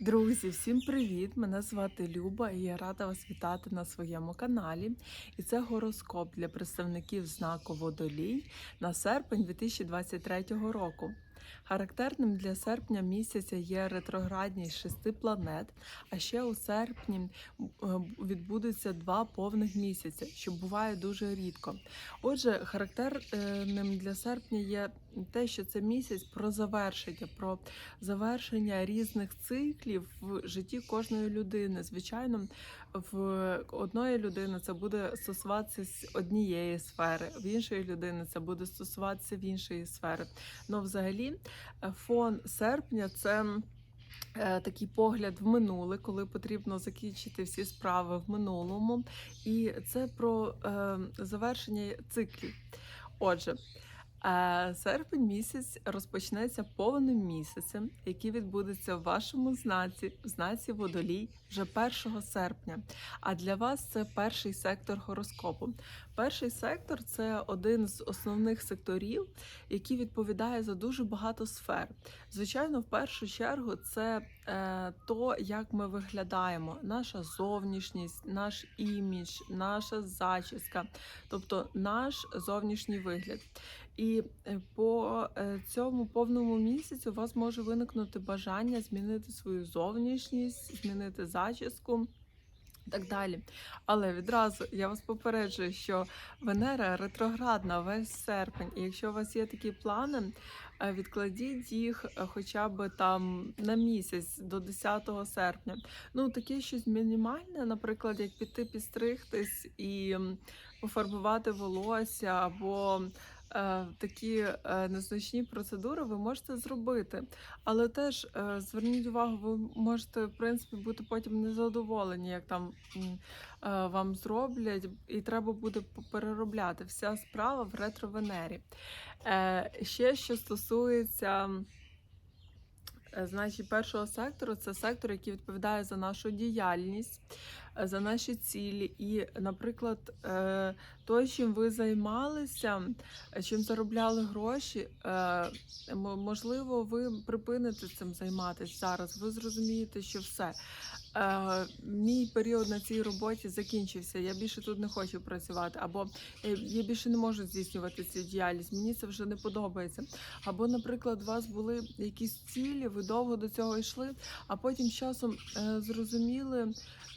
Друзі, всім привіт! Мене звати Люба і я рада вас вітати на своєму каналі. І це гороскоп для представників знаку Водолій на серпень 2023 року. Характерним для серпня місяця є ретроградність шести планет, а ще у серпні е, відбудуться два повних місяця, що буває дуже рідко. Отже, характерним для серпня є те, що це місяць про завершення, про завершення різних циклів в житті кожної людини. Звичайно, в одної людини це буде стосуватися однієї сфери, в іншої людини це буде стосуватися в іншої сфери. Ну, взагалі, фон серпня це. е, Такий погляд в минуле, коли потрібно закінчити всі справи в минулому, і це про е, завершення циклів. Отже, серпень місяць розпочнеться повним місяцем, який відбудеться в вашому знаці, в знаці водолій вже 1 серпня. А для вас це перший сектор гороскопу. Перший сектор це один з основних секторів, який відповідає за дуже багато сфер. Звичайно, в першу чергу це е, то, як ми виглядаємо, наша зовнішність, наш імідж, наша зачіска, тобто наш зовнішній вигляд. І е, по е, цьому повному місяцю у вас може виникнути бажання змінити свою зовнішність, змінити зачіску. Так далі. Але відразу я вас попереджую, що Венера ретроградна весь серпень, і якщо у вас є такі плани, е, відкладіть їх хоча б там на місяць до 10 серпня. Ну, таке щось мінімальне, наприклад, як піти підстригтись і пофарбувати волосся або такі е, незначні процедури ви можете зробити. Але теж е, зверніть увагу, ви можете в принципі бути потім незадоволені, як там е, вам зроблять, і треба буде переробляти. Вся справа в ретровенері. Е, ще що стосується. е, Значить, першого сектору це сектор, який відповідає за нашу діяльність, е, за наші цілі. І, наприклад, е, то, чим ви займалися, чим заробляли гроші, е, можливо, ви припините цим займатися зараз. Ви зрозумієте, що все. Е, Мій період на цій роботі закінчився. Я більше тут не хочу працювати, або я більше не можу здійснювати цю діяльність. Мені це вже не подобається. Або, наприклад, у вас були якісь цілі, ви довго до цього йшли, а потім часом зрозуміли,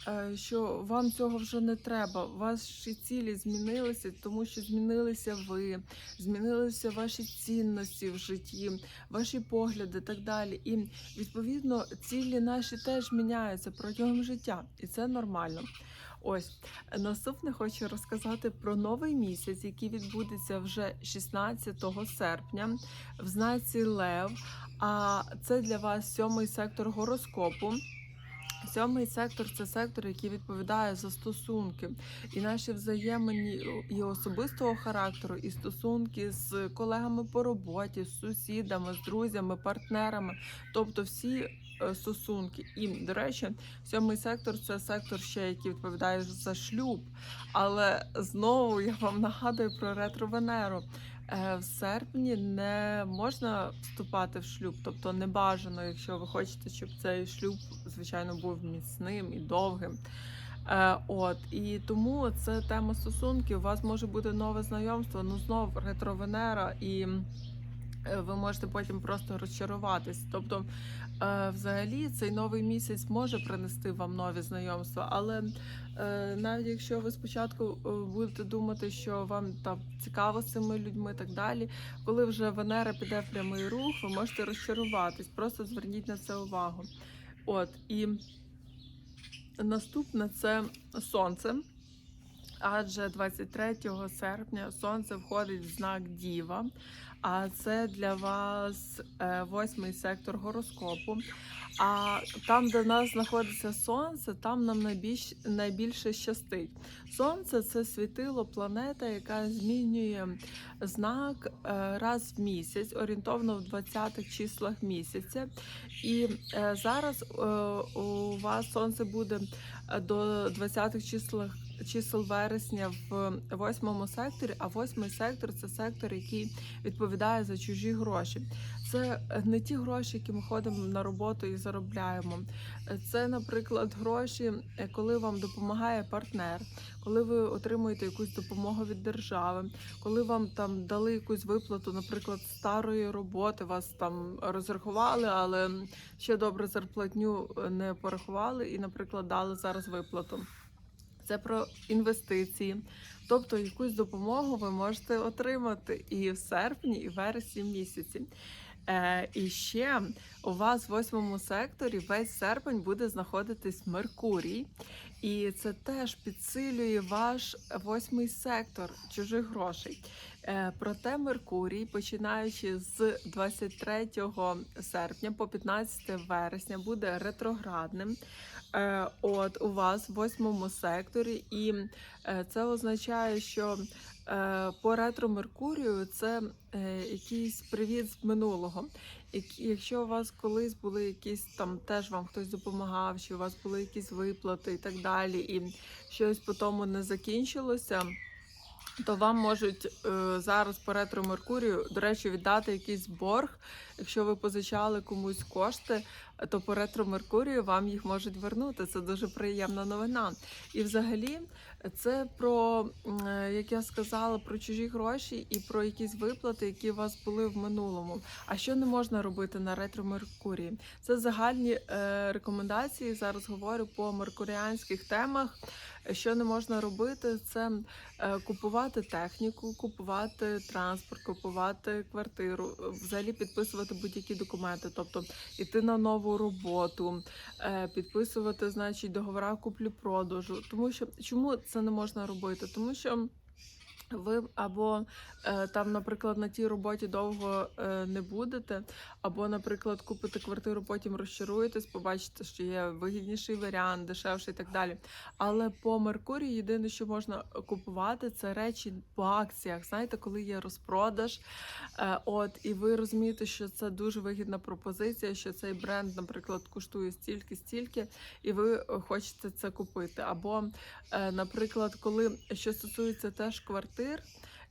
е, що вам цього вже не треба. Ваші цілі змінилися, тому що змінилися ви, змінилися ваші цінності в житті, ваші погляди так далі. І відповідно цілі наші теж міняються протягом життя, і це нормально. Ось наступне хочу розказати про новий місяць, який відбудеться вже 16 серпня в знаці Лев. А це для вас сьомий сектор гороскопу. Сьомий сектор це сектор, який відповідає за стосунки, і наші взаємини і особистого характеру, і стосунки з колегами по роботі, з сусідами, з друзями, партнерами, тобто всі е, стосунки. І, до речі, сьомий сектор це сектор, ще який відповідає за шлюб. Але знову я вам нагадую про ретро-венеру. Е, В серпні не можна вступати в шлюб, тобто не бажано, якщо ви хочете, щоб цей шлюб, звичайно, був міцним і довгим. Е, От і тому це тема стосунків. У вас може бути нове знайомство, ну знов ретро-венера, і е, ви можете потім просто розчаруватись. Тобто, е, взагалі, цей новий місяць може принести вам нові знайомства, але е, навіть якщо ви спочатку е, будете думати, що вам там цікаво з цими людьми, так далі, коли вже Венера піде в прямий рух, ви можете розчаруватись. Просто зверніть на це увагу. От і наступне це сонце. Адже 23 серпня сонце входить в знак Діва, а це для вас е, восьмий сектор гороскопу. А там, де в нас знаходиться сонце, там нам найбільш, найбільше щастить. Сонце це світило планета, яка змінює знак е, раз в місяць, орієнтовно в 20-х числах місяця. І е, зараз у вас сонце буде до 20-х числах чисел вересня в восьмому секторі, а восьмий сектор це сектор, який відповідає за чужі гроші. це не ті гроші, які ми ходимо на роботу і заробляємо. Це, наприклад, гроші, коли вам допомагає партнер, коли ви отримуєте якусь допомогу від держави, коли вам там дали якусь виплату, наприклад, старої роботи, вас там розрахували, але ще добре зарплатню не порахували і, наприклад, дали зараз виплату. Це про інвестиції, тобто якусь допомогу ви можете отримати і в серпні, і в вересні місяці. Е, і ще у вас в восьмому секторі весь серпень буде знаходитись Меркурій, і це теж підсилює ваш восьмий сектор чужих грошей. Е, проте Меркурій, починаючи з 23 серпня по 15 вересня, буде ретроградним. Е, От у вас в восьмому секторі, і е, це означає, що по ретро Меркурію це якийсь привіт з минулого. Якщо у вас колись були якісь там, теж вам хтось допомагав, чи у вас були якісь виплати і так далі, і щось по тому не закінчилося. То вам можуть е, зараз по ретро Меркурію, до речі, віддати якийсь борг. Якщо ви позичали комусь кошти, то по ретро Меркурію вам їх можуть вернути. Це дуже приємна новина. І взагалі це про, е, як я сказала, про чужі гроші і про якісь виплати, які у вас були в минулому. А що не можна робити на ретро Меркурії? Це загальні е, рекомендації. Зараз говорю по меркуріанських темах. Що не можна робити, це е, купувати техніку, купувати транспорт, купувати квартиру, взагалі підписувати будь-які документи, тобто йти на нову роботу, підписувати, значить, договора куплі-продажу. Тому що чому це не можна робити? Тому що. Ви або е, там, наприклад, на тій роботі довго е, не будете, або, наприклад, купите квартиру, потім розчаруєтесь, побачите, що є вигідніший варіант, дешевший і так далі. Але по Меркурію єдине, що можна купувати, це речі по акціях. Знаєте, коли є розпродаж, е, от і ви розумієте, що це дуже вигідна пропозиція, що цей бренд, наприклад, коштує стільки, стільки, і ви хочете це купити. Або, наприклад, коли що стосується теж квартир.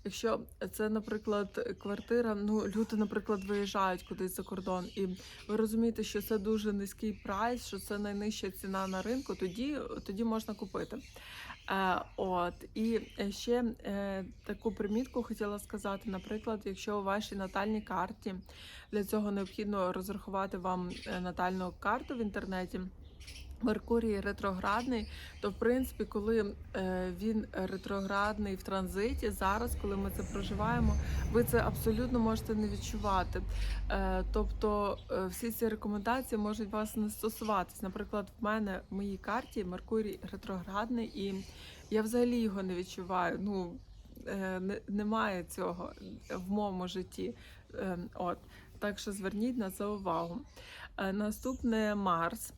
Якщо це, наприклад, квартира, ну люди, наприклад, виїжджають кудись за кордон, і ви розумієте, що це дуже низький прайс, що це найнижча ціна на ринку, тоді, тоді можна купити. Е, от і ще е, таку примітку хотіла сказати. Наприклад, якщо у вашій натальній карті для цього необхідно розрахувати вам е, натальну карту в інтернеті. Меркурій ретроградний, то в принципі, коли е, він ретроградний в транзиті, зараз, коли ми це проживаємо, ви це абсолютно можете не відчувати. Е, тобто е, всі ці рекомендації можуть вас не стосуватись. Наприклад, в мене в моїй карті Меркурій ретроградний, і я взагалі його не відчуваю. Ну не, немає цього в моєму житті. Е, от так що зверніть на це увагу. Наступне Марс.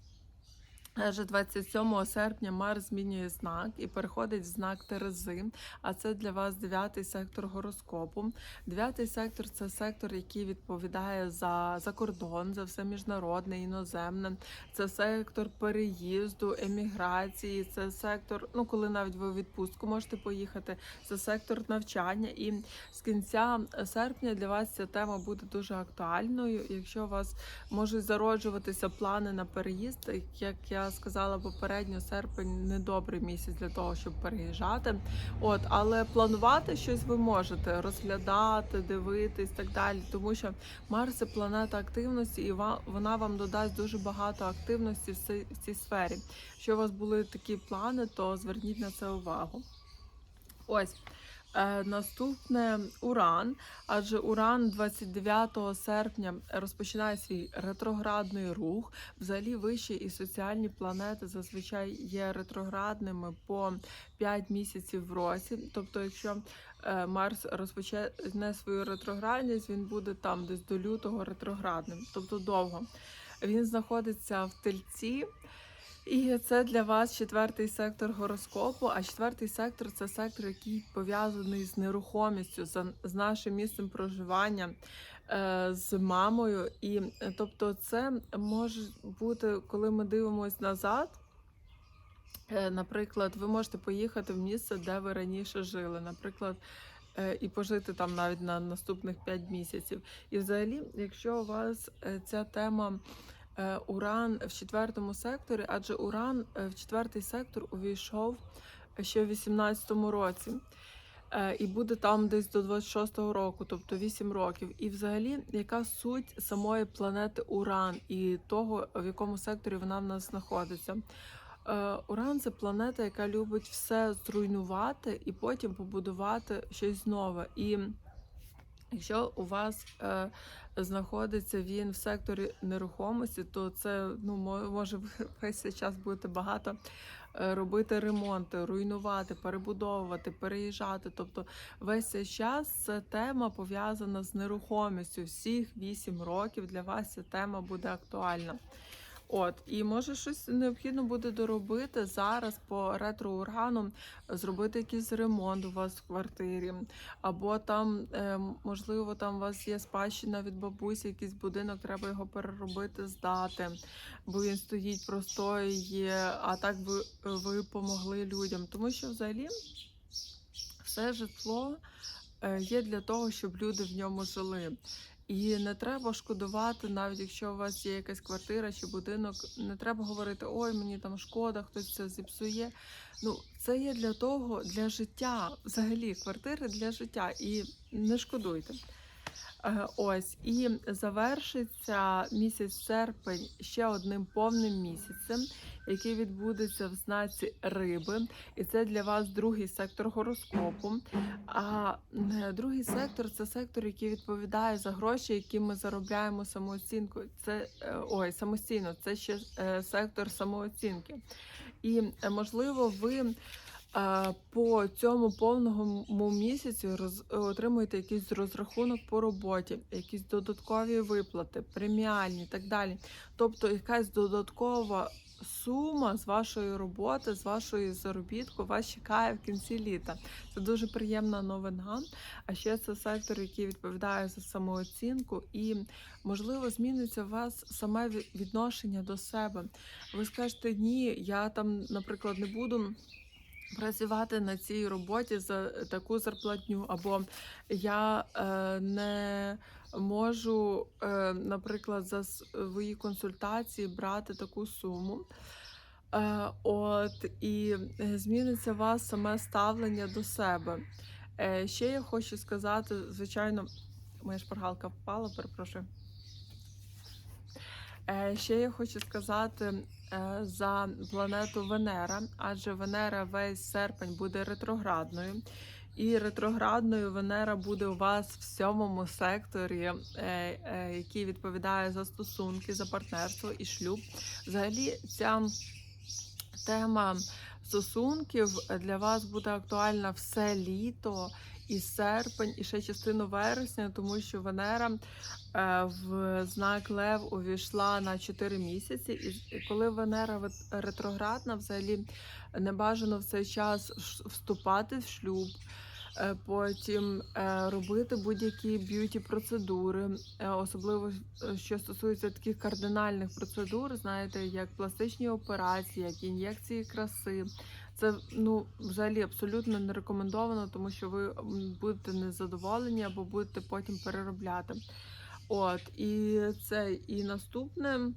Вже 27 серпня Марс змінює знак і переходить в знак Терези. А це для вас дев'ятий сектор гороскопу. Дев'ятий сектор це сектор, який відповідає за, за кордон, за все міжнародне, іноземне. Це сектор переїзду, еміграції. Це сектор, ну коли навіть ви в відпустку можете поїхати. Це сектор навчання. І з кінця серпня для вас ця тема буде дуже актуальною. Якщо у вас можуть зароджуватися плани на переїзд, як я сказала попередньо, серпень недобрий місяць для того, щоб переїжджати. От, але планувати щось ви можете розглядати, дивитись так далі, тому що Марс це планета активності, і вона вам додасть дуже багато активності в цій сфері. Якщо у вас були такі плани, то зверніть на це увагу. Ось. Е, наступне Уран, адже Уран 29 серпня розпочинає свій ретроградний рух. Взагалі вищі і соціальні планети зазвичай є ретроградними по 5 місяців в році. Тобто, якщо е, Марс розпочне свою ретроградність, він буде там десь до лютого ретроградним, тобто довго. Він знаходиться в тельці. І це для вас четвертий сектор гороскопу. А четвертий сектор це сектор, який пов'язаний з нерухомістю, з, нашим місцем проживання, е, з мамою. І е, тобто, це може бути, коли ми дивимося назад. Е, Наприклад, ви можете поїхати в місце, де ви раніше жили. Наприклад, і пожити там навіть на наступних 5 місяців. І взагалі, якщо у вас ця тема Уран в четвертому секторі, адже Уран е, в четвертий сектор увійшов ще в 18-му році. Е, І буде там десь до 26-го року, тобто 8 років. І взагалі, яка суть самої планети Уран і того, в якому секторі вона в нас знаходиться? Е, Уран це планета, яка любить все зруйнувати і потім побудувати щось нове. І якщо у вас е, знаходиться він в секторі нерухомості, то це ну може ви весь цей час будете багато е, робити ремонти, руйнувати, перебудовувати, переїжджати. Тобто весь цей час це тема пов'язана з нерухомістю. Всіх 8 років для вас ця тема буде актуальна. От, і може щось необхідно буде доробити зараз по ретро-урану, зробити якийсь ремонт у вас в квартирі, або там, е, можливо, там у вас є спадщина від бабусі, якийсь будинок, треба його переробити, здати, бо він стоїть простої, а так ви, ви помогли людям. Тому що взагалі все житло е, є для того, щоб люди в ньому жили. І не треба шкодувати, навіть якщо у вас є якась квартира чи будинок, не треба говорити, ой, мені там шкода, хтось це зіпсує. Ну, це є для того, для життя, взагалі, квартири для життя. І не шкодуйте. Е, Ось і завершиться місяць серпень ще одним повним місяцем, який відбудеться в знаці риби, і це для вас другий сектор гороскопу. А другий сектор це сектор, який відповідає за гроші, які ми заробляємо самооцінку. Це е, ой, самостійно, це ще е, сектор самооцінки. І е, можливо, ви по цьому повному місяцю роз, отримуєте якийсь розрахунок по роботі, якісь додаткові виплати, преміальні і так далі. Тобто якась додаткова сума з вашої роботи, з вашої заробітку вас чекає в кінці літа. Це дуже приємна новина. А ще це сектор, який відповідає за самооцінку, і можливо зміниться у вас саме відношення до себе. Ви скажете, ні, я там, наприклад, не буду. Працювати на цій роботі за таку зарплатню, або я е, не можу, е, наприклад, за свої консультації брати таку суму. Е, от і е, зміниться вас саме ставлення до себе. Е, ще я хочу сказати, звичайно, моя шпаргалка впала, перепрошую. Е, ще я хочу сказати за планету Венера, адже Венера весь серпень буде ретроградною. І ретроградною Венера буде у вас в сьомому секторі, е, е, який відповідає за стосунки, за партнерство і шлюб. Взагалі, ця тема стосунків для вас буде актуальна все літо. І серпень, і ще частину вересня, тому що Венера е, в знак Лев увійшла на 4 місяці. І коли Венера ретроградна, взагалі не бажано в цей час вступати в шлюб, е, потім е, робити будь-які б'юті процедури, особливо що стосується таких кардинальних процедур, знаєте, як пластичні операції, як ін'єкції краси. Це ну взагалі абсолютно не рекомендовано, тому що ви будете незадоволені або будете потім переробляти. От і це і наступне.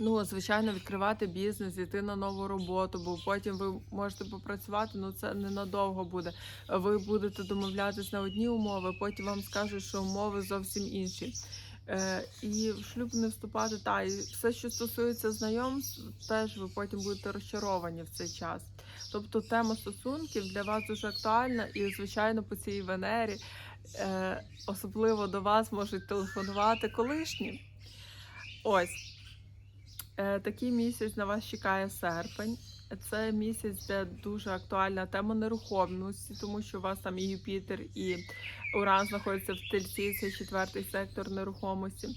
Ну, звичайно, відкривати бізнес, йти на нову роботу, бо потім ви можете попрацювати, ну це ненадовго буде. Ви будете домовлятись на одні умови, потім вам скажуть, що умови зовсім інші. Е, і в шлюб не вступати, та і все, що стосується знайомств, теж ви потім будете розчаровані в цей час. Тобто тема стосунків для вас дуже актуальна, і звичайно, по цій Венері е, особливо до вас можуть телефонувати колишні. Ось. Е, Такий місяць на вас чекає серпень. Це місяць, де дуже актуальна тема нерухомості, тому що у вас там і Юпітер, і Уран знаходиться в тельці, це четвертий сектор нерухомості.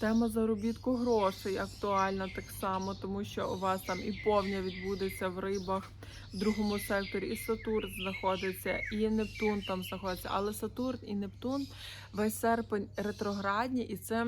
Тема заробітку грошей актуальна так само, тому що у вас там і повня відбудеться в рибах в другому секторі, і Сатурн знаходиться, і Нептун там знаходиться. Але Сатурн і Нептун весь серпень ретроградні, і це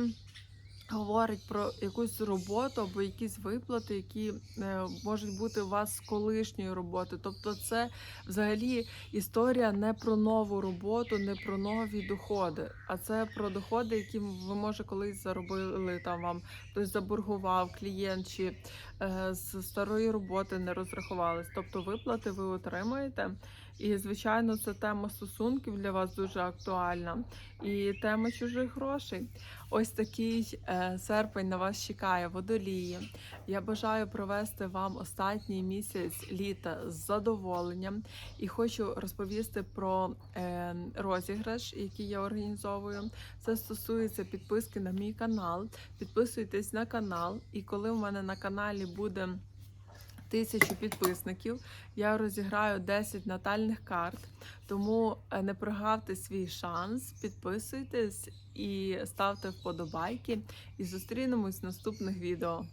говорить про якусь роботу або якісь виплати, які е, можуть бути у вас з колишньої роботи. Тобто, це взагалі історія не про нову роботу, не про нові доходи, а це про доходи, які ви може колись заробили там вам хтось заборгував клієнт чи е, з старої роботи не розрахувались. Тобто виплати ви отримаєте. І, звичайно, це тема стосунків для вас дуже актуальна. І тема чужих грошей. Ось такий е, серпень на вас чекає водолії. Я бажаю провести вам останній місяць літа з задоволенням і хочу розповісти про е, розіграш, який я організовую. Це стосується підписки на мій канал. Підписуйтесь на канал, і коли в мене на каналі буде тисячу підписників, я розіграю 10 натальних карт. Тому е, не прогавте свій шанс, підписуйтесь і ставте вподобайки. І зустрінемось в наступних відео.